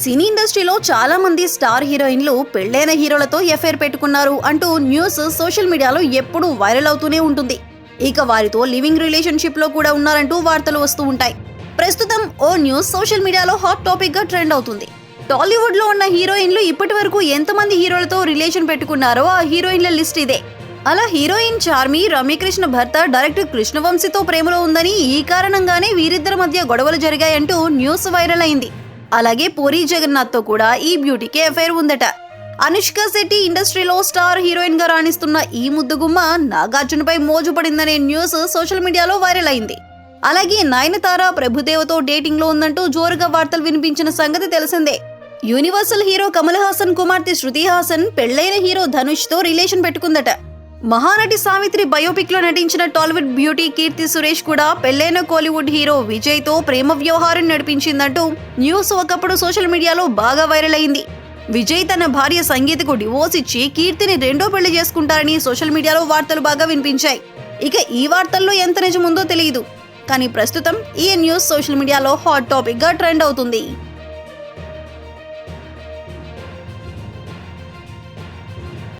సినీ ఇండస్ట్రీలో చాలా మంది స్టార్ హీరోయిన్లు పెళ్ళైన హీరోలతో ఎఫైర్ పెట్టుకున్నారు అంటూ న్యూస్ సోషల్ మీడియాలో ఎప్పుడూ వైరల్ అవుతూనే ఉంటుంది. ఇక వారితో లివింగ్ రిలేషన్షిప్లో కూడా ఉన్నారంటూ వార్తలు వస్తూ ఉంటాయి. ప్రస్తుతం ఓ న్యూస్ సోషల్ మీడియాలో హాట్ టాపిక్గా ట్రెండ్ అవుతుంది. టాలీవుడ్లో ఉన్న హీరోయిన్లు ఇప్పటి వరకు ఎంతమంది హీరోలతో రిలేషన్ పెట్టుకున్నారో ఆ హీరోయిన్ల లిస్ట్ ఇదే. అలా హీరోయిన్ చార్మి రమ్యకృష్ణ భర్త డైరెక్టర్ కృష్ణవంశీతో ప్రేమలో ఉందని ఈ కారణంగానే వీరిద్దరి మధ్య గొడవలు జరిగాయంటూ న్యూస్ వైరల్ అయింది. అలాగే పూరి జగన్నాథ్తో కూడా ఈ బ్యూటీకి ఎఫైర్ ఉందట. అనుష్క శెట్టి ఇండస్ట్రీలో స్టార్ హీరోయిన్గా రాణిస్తున్న ఈ ముద్దుగుమ్మ నాగార్జునపై మోజు పడిందనే న్యూస్ సోషల్ మీడియాలో వైరల్ అయింది. అలాగే నయనతార ప్రభుదేవతో డేటింగ్లో ఉందంటూ జోరుగా వార్తలు వినిపించిన సంగతి తెలిసిందే. యూనివర్సల్ హీరో కమల్ హాసన్ కుమార్తె శృతి హాసన్ పెళ్ళైన హీరో ధనుష్తో రిలేషన్ పెట్టుకుందట. మహానటి సావిత్రి బయోపిక్లో నటించిన టాలీవుడ్ బ్యూటీ కీర్తి సురేష్ కూడా పెళ్ళైన కోలీవుడ్ హీరో విజయ్తో ప్రేమ వ్యవహారం నడిపించిందంటూ న్యూస్ ఒకప్పుడు సోషల్ మీడియాలో బాగా వైరల్ అయింది. విజయ్ తన భార్య సంగీతకు డివోర్స్ ఇచ్చి కీర్తిని రెండో పెళ్ళి చేసుకుంటారని సోషల్ మీడియాలో వార్తలు బాగా వినిపించాయి. ఇక ఈ వార్తల్లో ఎంత నిజముందో తెలియదు కానీ ప్రస్తుతం ఈ న్యూస్ సోషల్ మీడియాలో హాట్ టాపిక్గా ట్రెండ్ అవుతుంది.